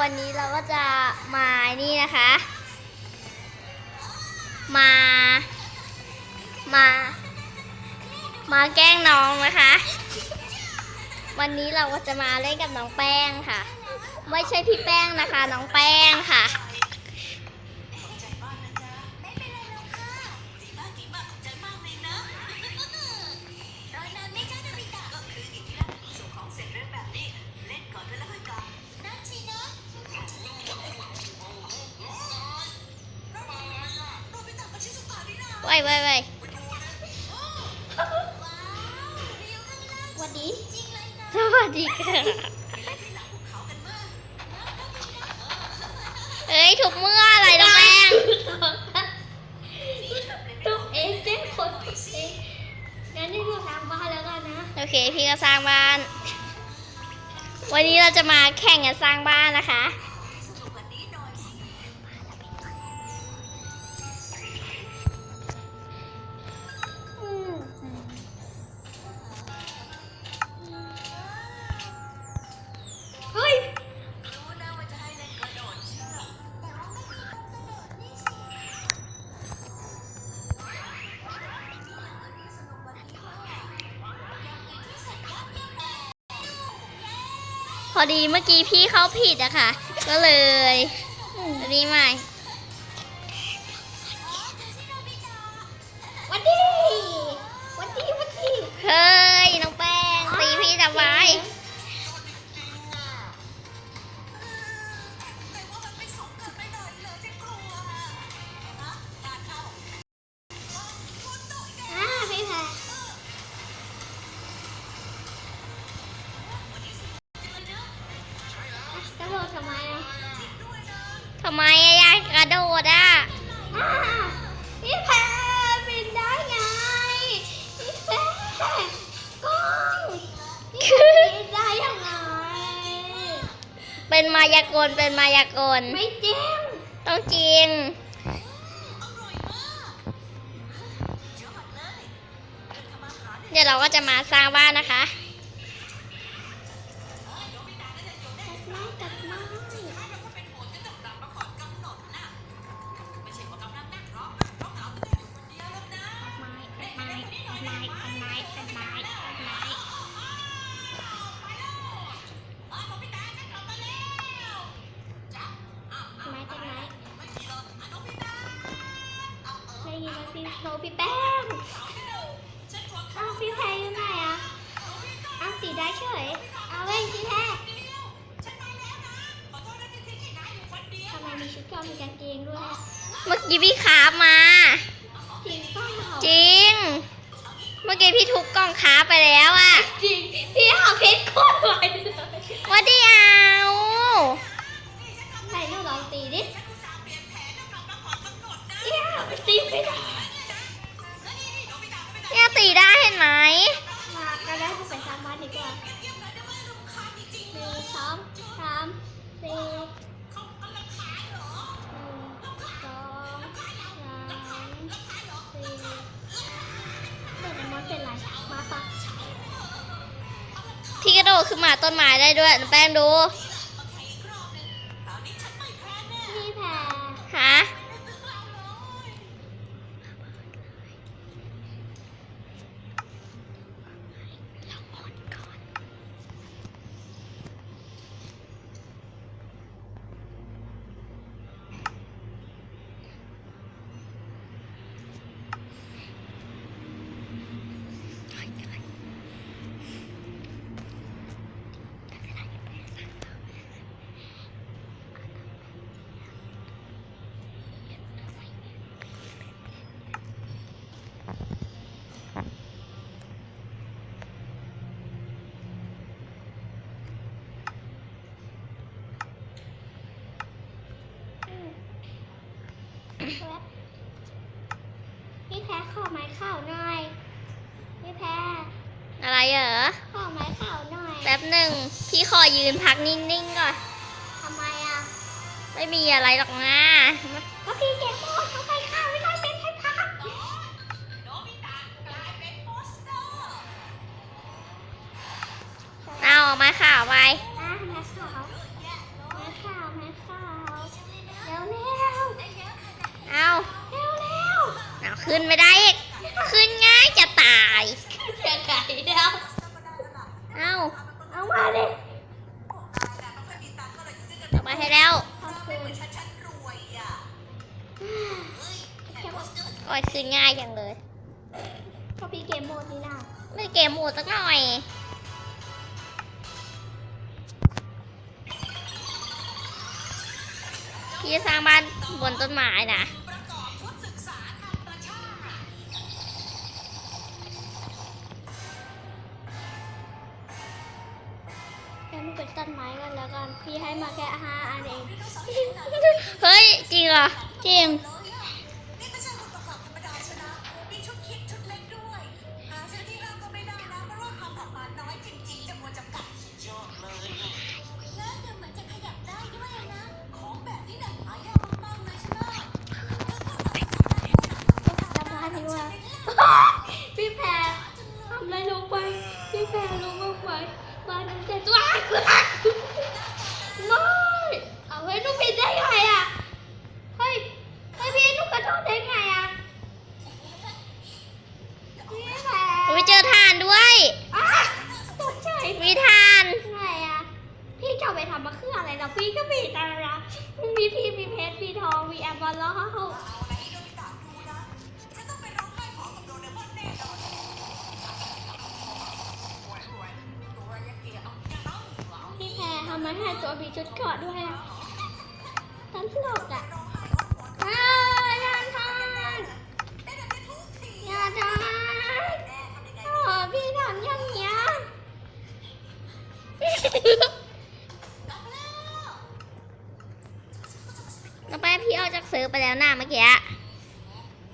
วันนี้เราก็จะมานี่นะคะ มา มา มาแกล้งน้องนะคะ วันนี้เราก็จะมาเล่นกับน้องแป้งค่ะ ไม่ใช่พี่แป้งนะคะ น้องแป้งค่ะ ว้ไว้ไว้สวัสดี สวัสดีค่ะเอ้ยถูกเมื่ออะไรนะแม่งทุกเองเจ้นคนทุกเองงั้นนี่เราทางบ้านแล้วกันนะ โอเค พี่ก็สร้างบ้าน วันนี้เราจะมาแข่งกันสร้างบ้านนะคะ พอดีเมื่อกี้พี่เขาผิดอะค่ะ ก็เลยดีใหม่ เป็นมายากลเป็นมายากลไม่จริง ต้องจริงเดี๋ยวเราก็จะมาสร้างบ้านนะคะ กี้พี่ขาบมา จริงเปล่าจริง เมื่อกี้พี่ทุบกล่องค้าไปแล้วอะจริงพี่หาเพชรโคตรไวเลยว่าได้เอาไหนหนูลองตีดิเอี้ยตีไม่ได้เนี่ยตีได้เห็นไหมมาก็ได้ไปสร้างบ้านดีกว่าหนึ่งสองสามสี่ ขึ้นมาต้นไม้ได้ด้วยแป้งดู พี่แพร ฮะ พี่แพรขอไม้ข่าวหน่อย พี่แพร อะไรเหรอ ขอไม้ข่าวหน่อย แป๊บหนึ่ง พี่ขอยืนพักนิ่งๆก่อน ทำไมอะ ไม่มีอะไรหรอกนะก็พี่เก็บหมดเขาไปข้าวไม่ได้เป็นให้พักเอาออกมาข่าวไปันคือง่ายจังเลยพอพี่เกมโมดนี่นะไม่เกมโมดสักหน่อยพี่จะสร้างบ้านบนต้นไม้นะงั้นเป็นต้นไม้กันแล้วกัน พี่ให้มาแค่ห้าอันเอง เฮ้ย จริงเหรอ จริง งไปพี่แฟนลงลงไปบ้านนั้นจะจ้าไม่เอาไว้ลูกผิดได้ไงอะ ให้ตัวผีชุดเกาะด้วยอะตลกอะอย่ทำอย่าทำโอ้พี่ทำอย่งเงี้ต่อไปพี่ออกจากซื้อไปแล้วหน้าเมื่อกี้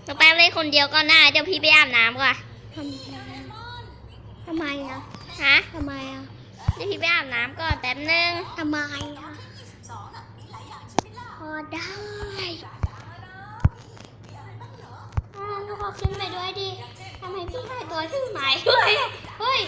ต่อแป้เล่นคนเดียวก็หน้าเดี๋ยวพี่ไปอาบน้ำก่อนทำไมอะฮะทำไมอะ เดี๋พี่ไปอาบน้ำก่อนแป๊บนึงทำไมพอได้หนูขอขึ้นไปด้วยดีทำไมพี่ใส่ตัวถือหม้ด้วยเฮ้ย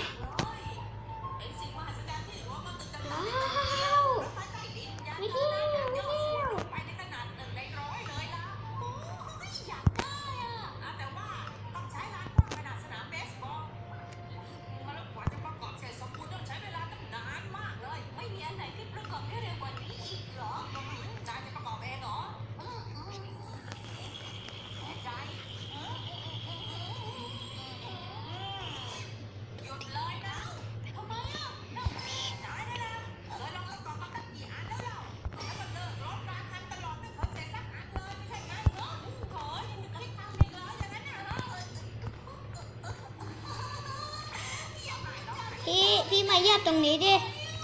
เยีบตรงนี้ดิ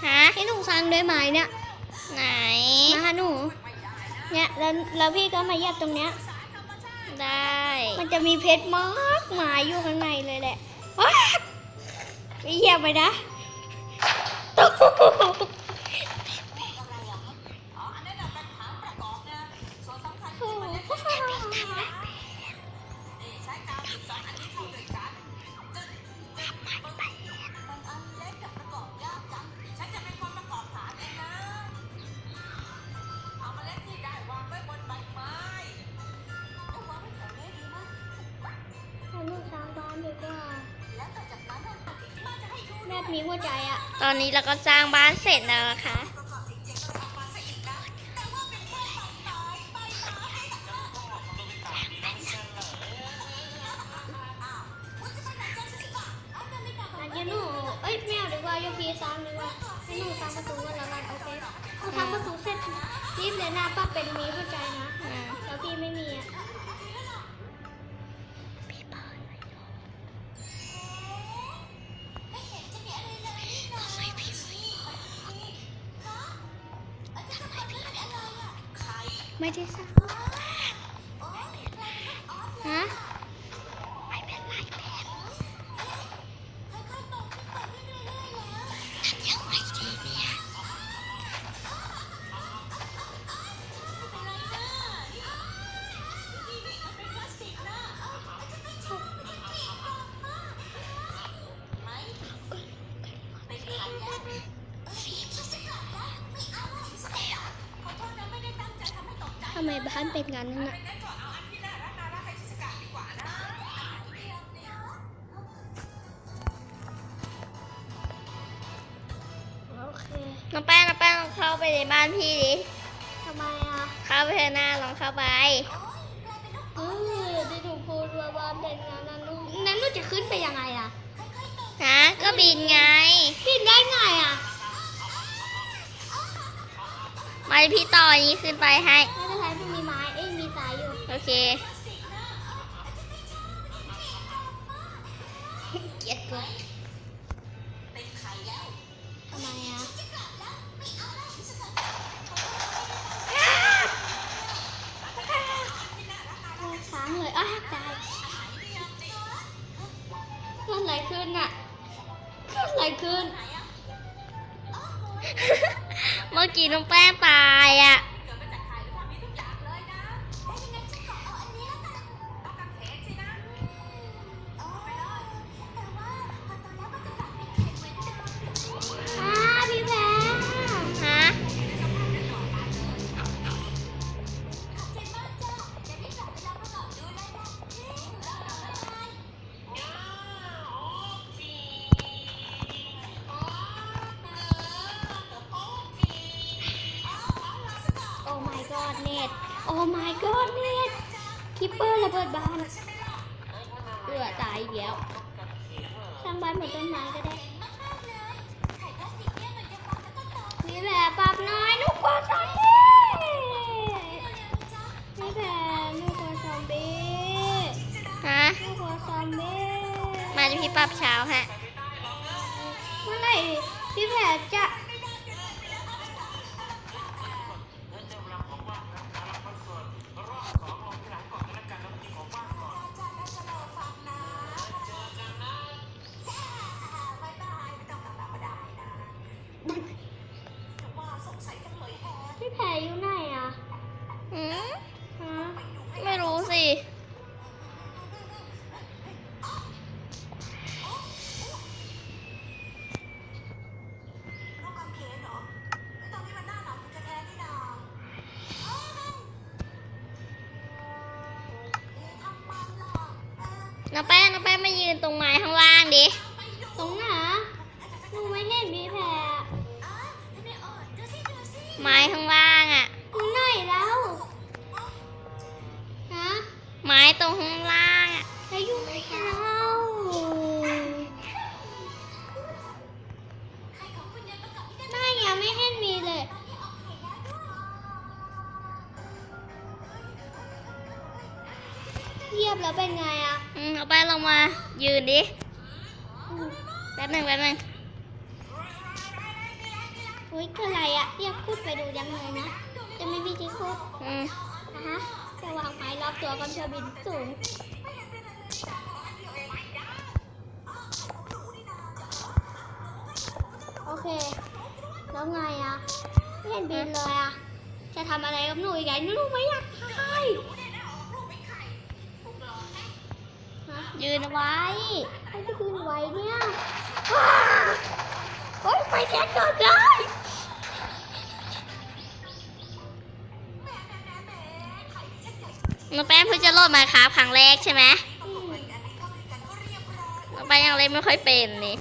ฮะที่หนูสร้างด้วยไม้เนี่ย ไหน มาหาหนู เนี่ยแล้วแล้วพี่ก็มาเยีบตรงเนี้ย ได้ มันจะมีเพชรมากมายอยู่ข้างในเลยแหละว้าเหยียบไปนะตุ๊ มีหัวใจอะตอนนี้เราก็สร้างบ้านเสร็จแล้วนะคะ อันนี้หนูเอ้ยไม่เอาดีกว่าโยพีซ้ำดีกว่าให้หนูซ้ำประตูแล้วกันโอเคหนูซ้ำประตูเสร็จรีบเลยหน้าป้าเป็นมีหัวใจ 介绍。 บ้านเป็นงานนั่นนะน้องแป้งน้องแป้งเข้าไปในบ้านพี่ดิทำไมอะ เข้าไปเธอหน้าลองเข้าไปเออที่ถูกพูดว่าบ้านเด็กนงานนั้นลูนั้นลูกจะขึ้นไปยังไงอะฮะก็บินไง บินได้ไงอะมาพี่ต่อนี้ขึ้นไปให้ เค เกลียดเกินเป็นไข่แล้วทำไมอะ my god เน็ตคิปเปอร์ระเบิดบ้านเอือตายอีกแล้วสร้างบ้านเหมือนต้นไม้ก็ได้ไข่พลาสติกเนี่ยมันจะฟังแล้วก็ต่อพี่แพรปรับน้อยลูกกลัวซอมบี้พี่แพรลูกกลัวซอมบี้ฮะลูกกลัวซอมบี้มาจะพี่ปรับเช้าฮะ เมื่อไหร่พี่แพรจะ ยืนตรงไม้ข้างล่างดิ ตรงไหนหนูไม่เห็นพี่แพรอะทำไมอ่อนดูสิดูสิไม้ข้างล่างอะไหนแล้ว ฮะ ไม้ตรงข้างล่าง ยืนดิแป๊บหนึ่งแป๊บหนึ่งอุ้ยคืออะไรอะอยากพูดไปดูยังเลยนะ จะไม่มีที่พูดอืมนะฮะจะวางไม้รอบตัวกันเพื่อบินสูงโอเค แล้วไงอะไม่เห็นบินเลยอะจะทำอะไรกับหนูอีกไงหนูไม่อยากทาย ยืนไว้ให้ไปยืนไว้เนี่ยว้าโอ๊ยไฟแช็กเกิดได้น้องแป้งเพิ่งจะโหลดมาครับครั้งแรกใช่ไหมอืมน้องแป้งยังเล่นไม่ค่อยเป็นนี่